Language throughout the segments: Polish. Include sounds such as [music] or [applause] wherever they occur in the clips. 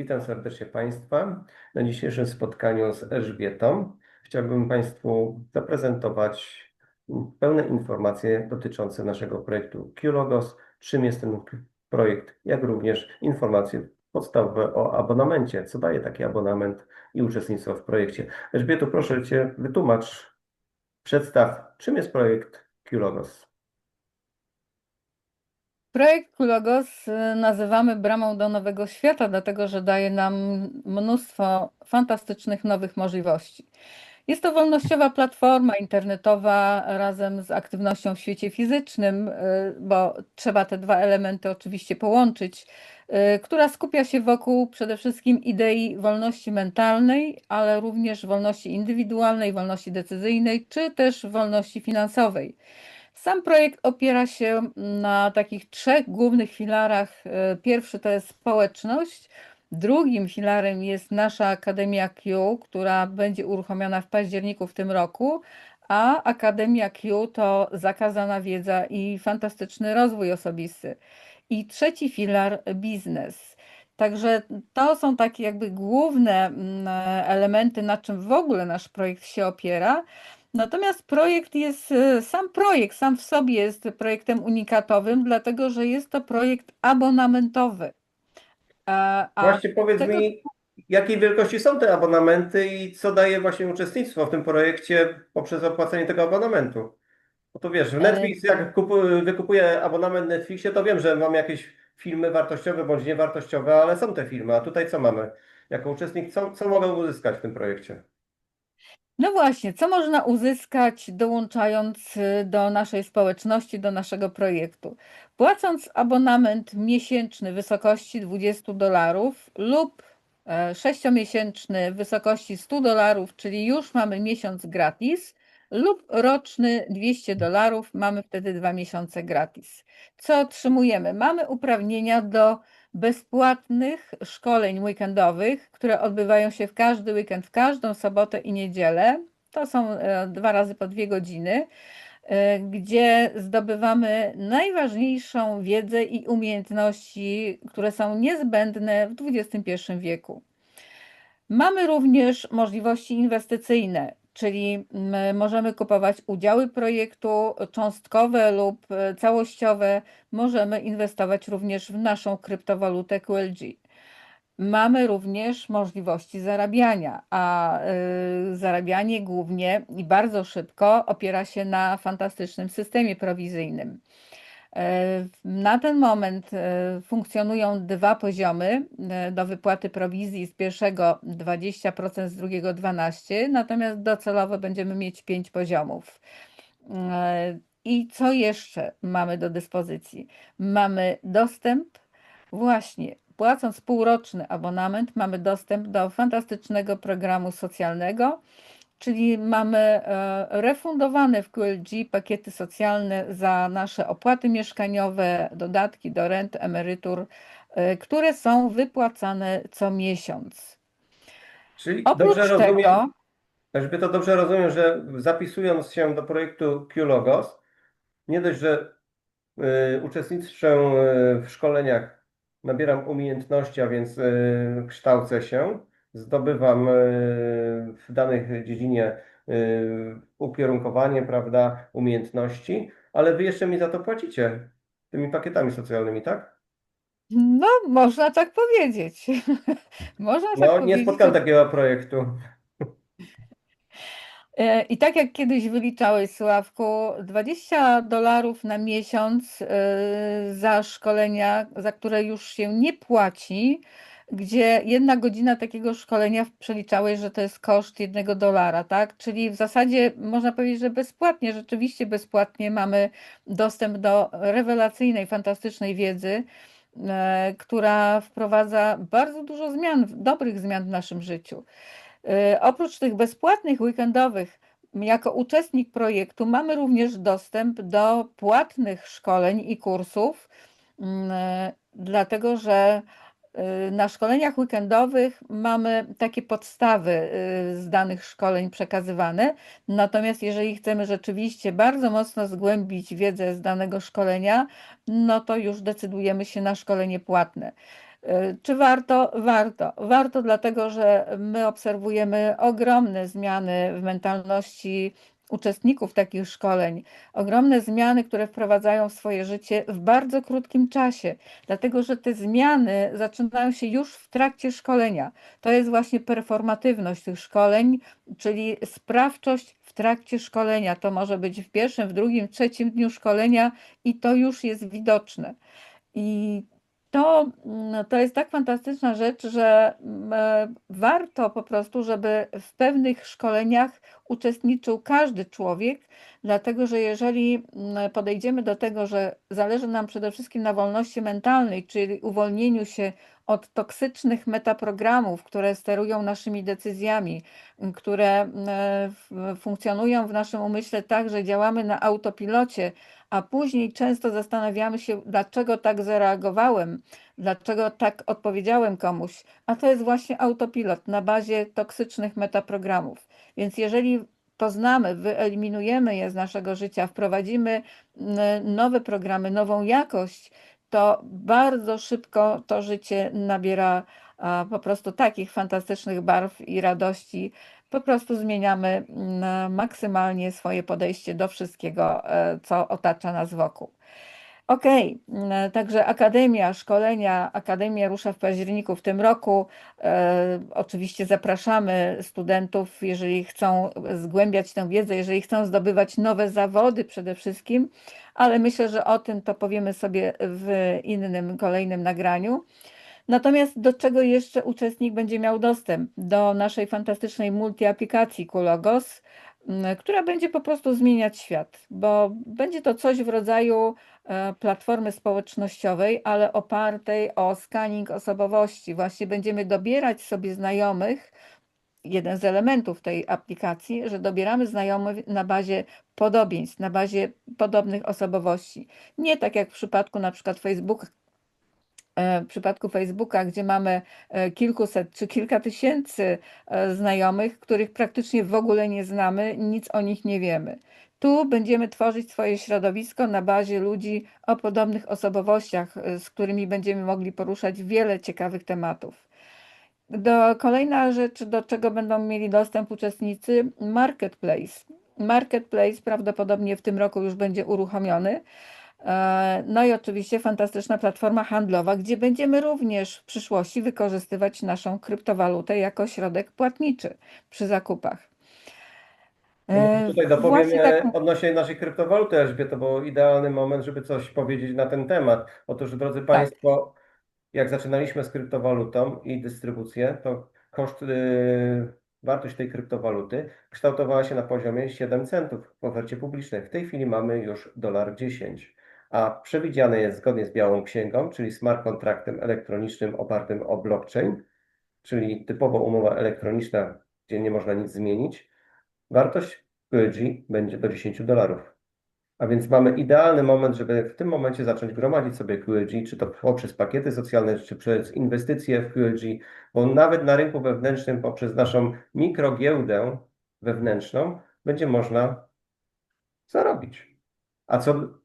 Witam serdecznie Państwa na dzisiejszym spotkaniu z Elżbietą. Chciałbym Państwu zaprezentować pełne informacje dotyczące naszego projektu QLogos, czym jest ten projekt, jak również informacje podstawowe o abonamencie, co daje taki abonament i uczestnictwo w projekcie. Elżbieto, proszę Cię, wytłumacz, przedstaw, czym jest projekt QLogos. Projekt Kulogos y, nazywamy bramą do nowego świata, dlatego że daje nam mnóstwo fantastycznych nowych możliwości. Jest to wolnościowa platforma internetowa razem z aktywnością w świecie fizycznym, y, bo trzeba te dwa elementy oczywiście połączyć, y, która skupia się wokół przede wszystkim idei wolności mentalnej, ale również wolności indywidualnej, wolności decyzyjnej, czy też wolności finansowej. Sam projekt opiera się na takich trzech głównych filarach. E, pierwszy to jest społeczność. Drugim filarem jest nasza Akademia Q, która będzie uruchomiona w październiku w tym roku, a Akademia Q to zakazana wiedza i fantastyczny rozwój osobisty. I trzeci filar biznes. Także to są takie jakby główne mm, elementy, na czym w ogóle nasz projekt się opiera. Natomiast projekt jest, e, sam projekt sam w sobie jest projektem unikatowym, dlatego że jest to projekt abonamentowy. A, właśnie powiedz tego... mi, jakiej wielkości są te abonamenty i co daje właśnie uczestnictwo w tym projekcie poprzez opłacenie tego abonamentu? Bo to wiesz, w e, Netflix, jak kupuję, wykupuję abonament Netflixie, to wiem, że mam jakieś filmy wartościowe bądź niewartościowe, ale są te filmy. A tutaj co mamy? Jako uczestnik, co, co mogę uzyskać w tym projekcie? No właśnie, co można uzyskać dołączając y, do naszej społeczności, do naszego projektu? Płacąc abonament miesięczny w wysokości 20 dolarów lub e, sześciomiesięczny w wysokości 100 dolarów, czyli już mamy miesiąc gratis, lub roczny 200 dolarów, mamy wtedy dwa miesiące gratis. Co otrzymujemy? Mamy uprawnienia do bezpłatnych szkoleń weekendowych, które odbywają się w każdy weekend, w każdą sobotę i niedzielę. To są e, dwa razy po dwie godziny, e, gdzie zdobywamy najważniejszą wiedzę i umiejętności, które są niezbędne w XXI wieku. Mamy również możliwości inwestycyjne czyli możemy kupować udziały projektu cząstkowe lub e, całościowe. Możemy inwestować również w naszą kryptowalutę QLG. Mamy również możliwości zarabiania, a e, zarabianie głównie i bardzo szybko opiera się na fantastycznym systemie prowizyjnym. E, na ten moment e, funkcjonują dwa poziomy e, do wypłaty prowizji z pierwszego 20%, z drugiego 12%, natomiast docelowo będziemy mieć pięć poziomów. I co jeszcze mamy do dyspozycji? Mamy dostęp, właśnie płacąc półroczny abonament, mamy dostęp do fantastycznego programu socjalnego czyli mamy e, refundowane w QLG pakiety socjalne za nasze opłaty mieszkaniowe, dodatki do rent, emerytur, e, które są wypłacane co miesiąc. Czyli Oprócz dobrze tego, rozumiem, żeby to dobrze rozumiem, że zapisując się do projektu QLogos, nie dość, że y, uczestniczę w szkoleniach, nabieram umiejętności, a więc y, kształcę się, zdobywam e, w danej dziedzinie e, ukierunkowanie, prawda, umiejętności, ale wy jeszcze mi za to płacicie tymi pakietami socjalnymi, tak? No, można tak powiedzieć. [laughs] Można tak No, nie spotkałem takiego projektu. E, I tak jak kiedyś wyliczałeś, Sławku, 20 dolarów na miesiąc za szkolenia, za które już się nie płaci, gdzie jedna godzina takiego szkolenia przeliczałeś, że to jest koszt jednego dolara, tak? Czyli w zasadzie można powiedzieć, że bezpłatnie, rzeczywiście bezpłatnie mamy dostęp do rewelacyjnej, fantastycznej wiedzy, e, która wprowadza bardzo dużo zmian, dobrych zmian w naszym życiu. E, oprócz tych bezpłatnych, weekendowych, jako uczestnik projektu mamy również dostęp do płatnych szkoleń i kursów, mm, e, dlatego że na szkoleniach weekendowych mamy takie podstawy y, z danych szkoleń przekazywane, natomiast jeżeli chcemy rzeczywiście bardzo mocno zgłębić wiedzę z danego szkolenia, no to już decydujemy się na szkolenie płatne. E, Czy warto? Warto. Warto, dlatego że my obserwujemy ogromne zmiany w mentalności uczestników takich szkoleń, ogromne zmiany, które wprowadzają w swoje życie w bardzo krótkim czasie, dlatego że te zmiany zaczynają się już w trakcie szkolenia. To jest właśnie performatywność tych szkoleń, czyli sprawczość w trakcie szkolenia. To może być w pierwszym, w drugim, trzecim dniu szkolenia i to już jest widoczne. I to, mm, to jest tak fantastyczna rzecz, że mm, e, warto po prostu, żeby w pewnych szkoleniach uczestniczył każdy człowiek, dlatego że jeżeli mm, podejdziemy do tego, że zależy nam przede wszystkim na wolności mentalnej, czyli uwolnieniu się od toksycznych metaprogramów, które sterują naszymi decyzjami, które e, funkcjonują w naszym umyśle tak, że działamy na autopilocie, a później często zastanawiamy się, dlaczego tak zareagowałem, dlaczego tak odpowiedziałem komuś, a to jest właśnie autopilot na bazie toksycznych metaprogramów. Więc jeżeli poznamy, wyeliminujemy je z naszego życia, wprowadzimy nowe programy, nową jakość, to bardzo szybko to życie nabiera po prostu takich fantastycznych barw i radości, po prostu zmieniamy mm, maksymalnie swoje podejście do wszystkiego, e, co otacza nas wokół. OK, mm, także Akademia, szkolenia, Akademia rusza w październiku w tym roku. E, oczywiście zapraszamy studentów, jeżeli chcą zgłębiać tę wiedzę, jeżeli chcą zdobywać nowe zawody przede wszystkim, ale myślę, że o tym to powiemy sobie w innym, kolejnym nagraniu. Natomiast do czego jeszcze uczestnik będzie miał dostęp? Do naszej fantastycznej multiaplikacji Kulogos, która będzie po prostu zmieniać świat, bo będzie to coś w rodzaju e, platformy społecznościowej, ale opartej o scanning osobowości. Właśnie będziemy dobierać sobie znajomych. Jeden z elementów tej aplikacji, że dobieramy znajomych na bazie podobieństw, na bazie podobnych osobowości. Nie tak jak w przypadku na przykład Facebooka, E, w przypadku Facebooka, gdzie mamy e, kilkuset czy kilka tysięcy e, znajomych, których praktycznie w ogóle nie znamy, nic o nich nie wiemy. Tu będziemy tworzyć swoje środowisko na bazie ludzi o podobnych osobowościach, z którymi będziemy mogli poruszać wiele ciekawych tematów. Do, kolejna rzecz, do czego będą mieli dostęp uczestnicy, marketplace. Marketplace prawdopodobnie w tym roku już będzie uruchomiony. E, no i oczywiście fantastyczna platforma handlowa, gdzie będziemy również w przyszłości wykorzystywać naszą kryptowalutę jako środek płatniczy przy zakupach. No E, tutaj dopowiem tak, odnośnie naszej kryptowaluty, Elżbieto, bo idealny moment, żeby coś powiedzieć na ten temat. Otóż, drodzy Państwo, jak zaczynaliśmy z kryptowalutą i dystrybucję, to koszt, y, wartość tej kryptowaluty kształtowała się na poziomie 7 centów w ofercie publicznej. W tej chwili mamy już dolar 10 a przewidziane jest zgodnie z Białą Księgą, czyli smart kontraktem elektronicznym opartym o blockchain, czyli typowo umowa elektroniczna, gdzie nie można nic zmienić, wartość QG będzie do 10 dolarów. A więc mamy idealny moment, żeby w tym momencie zacząć gromadzić sobie QLG, czy to poprzez pakiety socjalne, czy przez inwestycje w QLG, bo nawet na rynku wewnętrznym, poprzez naszą mikrogiełdę wewnętrzną, będzie można zarobić. A co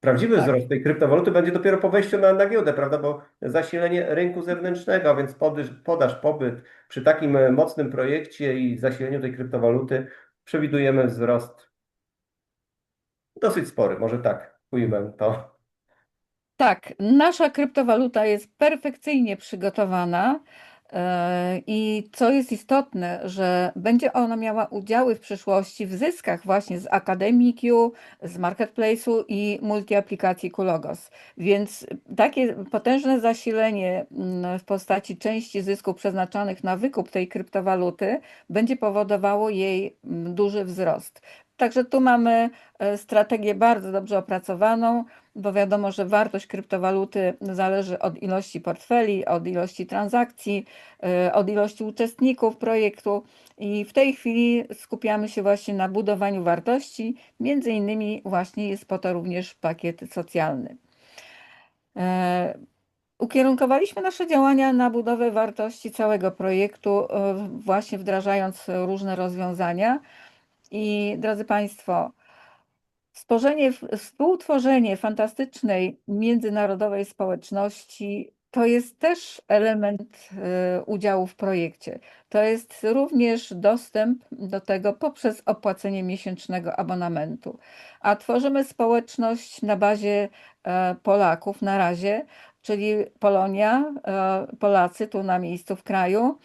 Prawdziwy Tak. wzrost tej kryptowaluty będzie dopiero po wejściu na, na giełdę, prawda? Bo zasilenie rynku zewnętrznego, a więc podaż, podaż, popyt przy takim e, mocnym projekcie i zasileniu tej kryptowaluty przewidujemy wzrost dosyć spory, może tak ujmę to. Tak, nasza kryptowaluta jest perfekcyjnie przygotowana. E, I co jest istotne, że będzie ona miała udziały w przyszłości w zyskach właśnie z Akademii Q, z Marketplace'u i multiaplikacji Kulogos. Więc takie potężne zasilenie mm, w postaci części zysków przeznaczonych na wykup tej kryptowaluty będzie powodowało jej mm, duży wzrost. Także tu mamy e, strategię bardzo dobrze opracowaną, bo wiadomo, że wartość kryptowaluty zależy od ilości portfeli, od ilości transakcji, e, od ilości uczestników projektu i w tej chwili skupiamy się właśnie na budowaniu wartości. Między innymi właśnie jest po to również pakiet socjalny. E, ukierunkowaliśmy nasze działania na budowę wartości całego projektu, właśnie wdrażając różne rozwiązania. I drodzy Państwo, stworzenie, współtworzenie fantastycznej międzynarodowej społeczności to jest też element y, udziału w projekcie. To jest również dostęp do tego poprzez opłacenie miesięcznego abonamentu. A tworzymy społeczność na bazie e, Polaków na razie, czyli Polonia, e, Polacy tu na miejscu w kraju.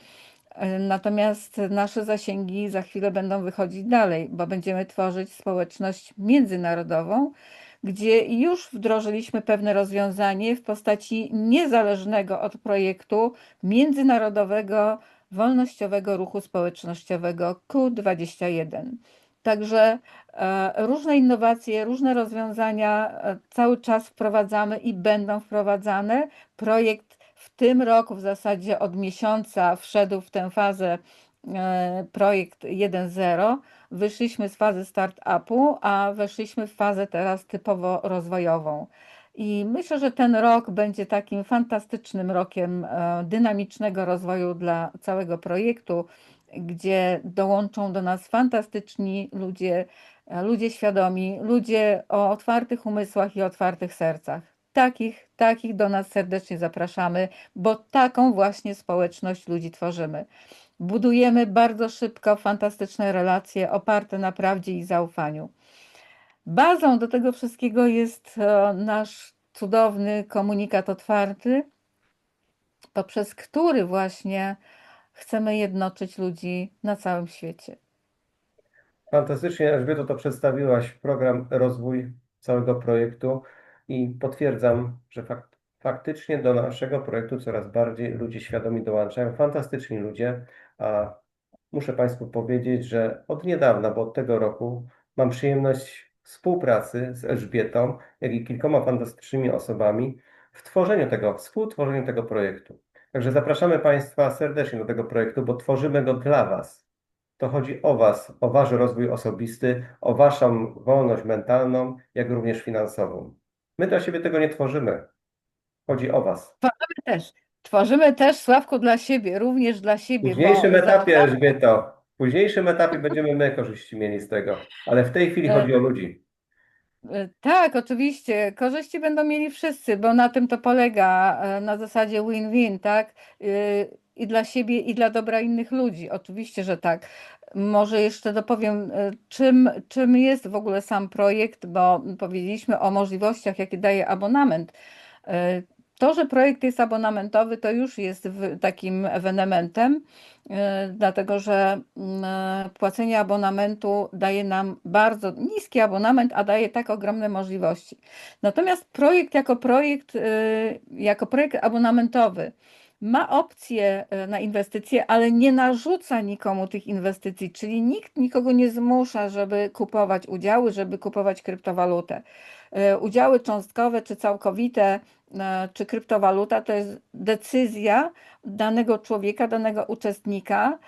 Natomiast nasze zasięgi za chwilę będą wychodzić dalej, bo będziemy tworzyć społeczność międzynarodową, gdzie już wdrożyliśmy pewne rozwiązanie w postaci niezależnego od projektu międzynarodowego wolnościowego ruchu społecznościowego Q21. Także e, różne innowacje, różne rozwiązania e, cały czas wprowadzamy i będą wprowadzane. Projekt w tym roku w zasadzie od miesiąca wszedł w tę fazę e, projekt 1.0. Wyszliśmy z fazy start-upu, a weszliśmy w fazę teraz typowo rozwojową. I myślę, że ten rok będzie takim fantastycznym rokiem e, dynamicznego rozwoju dla całego projektu, gdzie dołączą do nas fantastyczni ludzie, e, ludzie świadomi, ludzie o otwartych umysłach i otwartych sercach. Takich, takich do nas serdecznie zapraszamy, bo taką właśnie społeczność ludzi tworzymy. Budujemy bardzo szybko fantastyczne relacje oparte na prawdzie i zaufaniu. Bazą do tego wszystkiego jest e, nasz cudowny komunikat otwarty, poprzez który właśnie chcemy jednoczyć ludzi na całym świecie. Fantastycznie, Elżbieto, to przedstawiłaś program, rozwój całego projektu i potwierdzam, że fak faktycznie do naszego projektu coraz bardziej ludzie świadomi dołączają. Fantastyczni ludzie, a muszę Państwu powiedzieć, że od niedawna, bo od tego roku mam przyjemność współpracy z Elżbietą, jak i kilkoma fantastycznymi osobami w tworzeniu tego, współtworzeniu tego projektu. Także zapraszamy Państwa serdecznie do tego projektu, bo tworzymy go dla Was. To chodzi o Was, o Wasz rozwój osobisty, o Waszą wolność mentalną, jak również finansową. My dla siebie tego nie tworzymy. Chodzi o Was. Tworzymy też. Tworzymy też, Sławku, dla siebie, również dla W siebie. bo późniejszym etapie, Elżbieto, w późniejszym etapie będziemy my korzyści mieli z tego, ale w tej chwili E, chodzi o ludzi. E, Tak, oczywiście. Korzyści będą mieli wszyscy, bo na tym to polega, e, na zasadzie win-win, tak? Y, I dla siebie, i dla dobra innych ludzi. Oczywiście, że tak. Może jeszcze dopowiem, e, czym, czym jest w ogóle sam projekt, bo powiedzieliśmy o możliwościach, jakie daje abonament. E, To, że projekt jest abonamentowy, to już jest takim ewenementem, e, dlatego że mm, płacenie abonamentu daje nam bardzo niski abonament, a daje tak ogromne możliwości. Natomiast projekt jako projekt, jako projekt abonamentowy ma opcje e, na inwestycje, ale nie narzuca nikomu tych inwestycji, czyli nikt nikogo nie zmusza, żeby kupować udziały, żeby kupować kryptowalutę. E, Udziały cząstkowe czy całkowite, e, czy kryptowaluta to jest decyzja danego człowieka, danego uczestnika.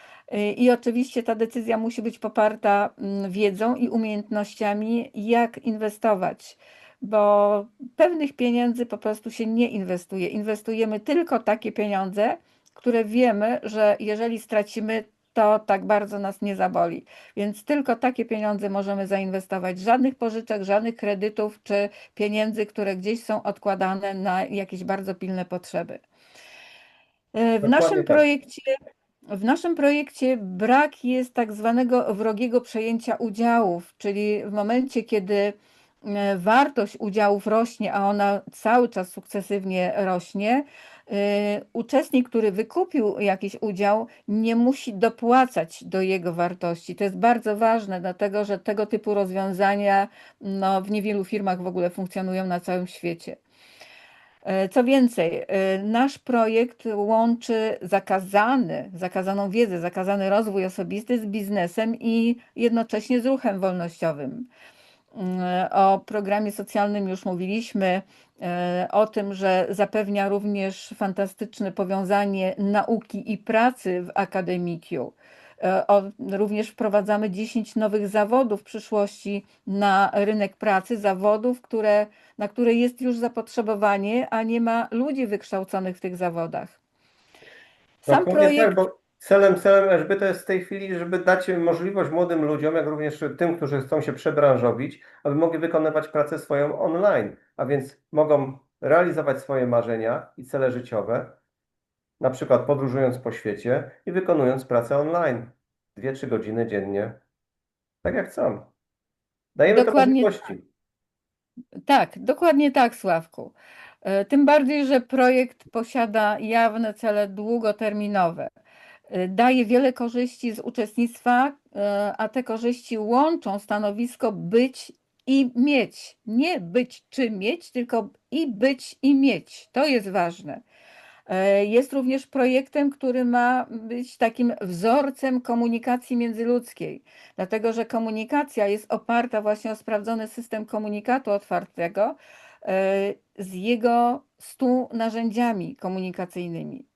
I oczywiście ta decyzja musi być poparta mm, wiedzą i umiejętnościami, jak inwestować, bo pewnych pieniędzy po prostu się nie inwestuje. Inwestujemy tylko takie pieniądze, które wiemy, że jeżeli stracimy, to tak bardzo nas nie zaboli. Więc tylko takie pieniądze możemy zainwestować. Żadnych pożyczek, żadnych kredytów czy pieniędzy, które gdzieś są odkładane na jakieś bardzo pilne potrzeby. E, W Dokładnie naszym tak. projekcie, w naszym projekcie brak jest tak zwanego wrogiego przejęcia udziałów, czyli w momencie, kiedy wartość udziałów rośnie, a ona cały czas sukcesywnie rośnie, e, uczestnik, który wykupił jakiś udział, nie musi dopłacać do jego wartości. To jest bardzo ważne, dlatego że tego typu rozwiązania no, w niewielu firmach w ogóle funkcjonują na całym świecie. E, Co więcej, e, nasz projekt łączy zakazany, zakazaną wiedzę, zakazany rozwój osobisty z biznesem i jednocześnie z ruchem wolnościowym. O programie socjalnym już mówiliśmy, e, o tym, że zapewnia również fantastyczne powiązanie nauki i pracy w Akademikiu. E, O, również wprowadzamy 10 nowych zawodów w przyszłości na rynek pracy, zawodów, które, na które jest już zapotrzebowanie, a nie ma ludzi wykształconych w tych zawodach. Sam Dokładnie tak, projekt bo celem, celem Elżbiety jest w tej chwili, żeby dać możliwość młodym ludziom, jak również tym, którzy chcą się przebranżowić, aby mogli wykonywać pracę swoją online, a więc mogą realizować swoje marzenia i cele życiowe, na przykład podróżując po świecie i wykonując pracę online. 2-3 godziny dziennie, tak jak chcą. Dajemy Dokładnie to możliwości. Tak, dokładnie tak, Sławku. E, Tym bardziej, że projekt posiada jawne cele długoterminowe. E, Daje wiele korzyści z uczestnictwa, e, a te korzyści łączą stanowisko być i mieć. Nie być czy mieć, tylko i być i mieć. To jest ważne. E, Jest również projektem, który ma być takim wzorcem komunikacji międzyludzkiej, dlatego że komunikacja jest oparta właśnie o sprawdzony system komunikatu otwartego z jego stu narzędziami komunikacyjnymi.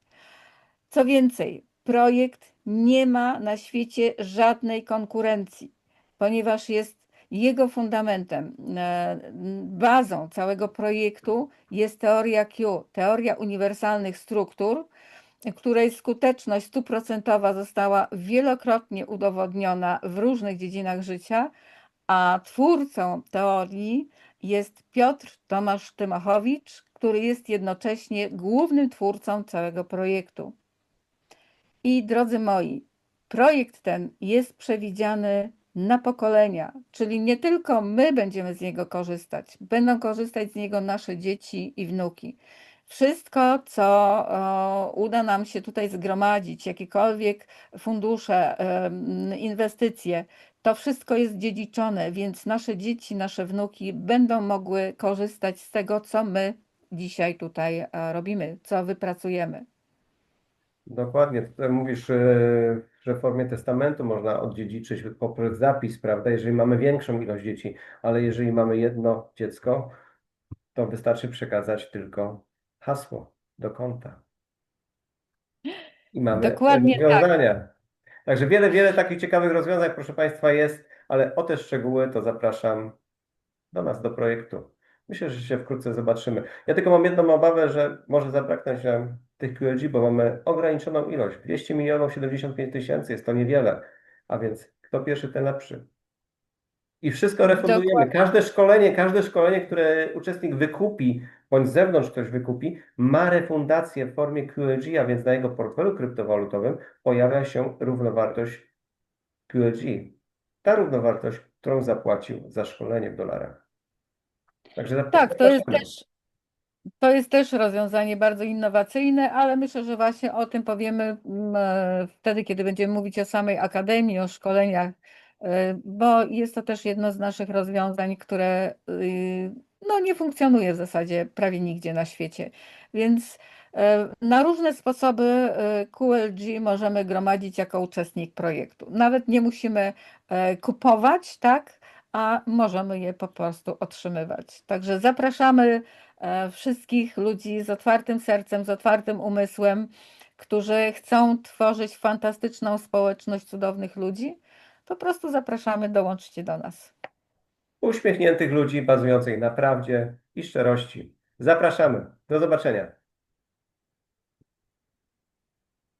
Co więcej, projekt nie ma na świecie żadnej konkurencji, ponieważ jest jego fundamentem, e, bazą całego projektu jest teoria Q, teoria uniwersalnych struktur, której skuteczność stuprocentowa została wielokrotnie udowodniona w różnych dziedzinach życia, a twórcą teorii jest Piotr Tomasz Tymachowicz, który jest jednocześnie głównym twórcą całego projektu. I drodzy moi, projekt ten jest przewidziany na pokolenia, czyli nie tylko my będziemy z niego korzystać, będą korzystać z niego nasze dzieci i wnuki. Wszystko, co o, uda nam się tutaj zgromadzić, jakiekolwiek fundusze, em, inwestycje, to wszystko jest dziedziczone, więc nasze dzieci, nasze wnuki będą mogły korzystać z tego, co my dzisiaj tutaj e, robimy, co wypracujemy. Dokładnie. Tutaj mówisz, e, że w formie testamentu można odziedziczyć poprzez zapis, prawda? Jeżeli mamy większą ilość dzieci, ale jeżeli mamy jedno dziecko, to wystarczy przekazać tylko hasło do konta. I mamy Dokładnie tak. rozwiązania. Także wiele, wiele takich ciekawych rozwiązań, proszę Państwa, jest, ale o te szczegóły to zapraszam do nas, do projektu. Myślę, że się wkrótce zobaczymy. Ja tylko mam jedną obawę, że może zabraknąć nam tych QLG, bo mamy ograniczoną ilość. 200 milionów 75 tysięcy jest to niewiele, a więc kto pierwszy, ten lepszy. I wszystko refundujemy. Dokładnie. Każde szkolenie, każde szkolenie, które uczestnik wykupi, bądź z zewnątrz ktoś wykupi, ma refundację w formie QLG, a więc na jego portfelu kryptowalutowym pojawia się równowartość QLG. Ta równowartość, którą zapłacił za szkolenie w dolarach. Także Tak, to jest też, to jest też rozwiązanie bardzo innowacyjne, ale myślę, że właśnie o tym powiemy mm, e, wtedy, kiedy będziemy mówić o samej akademii, o szkoleniach, e, bo jest to też jedno z naszych rozwiązań, które y, no, nie funkcjonuje w zasadzie prawie nigdzie na świecie. Więc e, na różne sposoby QLG możemy gromadzić jako uczestnik projektu. Nawet nie musimy kupować, tak? a możemy je po prostu otrzymywać. Także zapraszamy wszystkich ludzi z otwartym sercem, z otwartym umysłem, którzy chcą tworzyć fantastyczną społeczność cudownych ludzi. Po prostu zapraszamy, dołączcie do nas. Uśmiechniętych ludzi bazujących na prawdzie i szczerości. Zapraszamy. Do zobaczenia.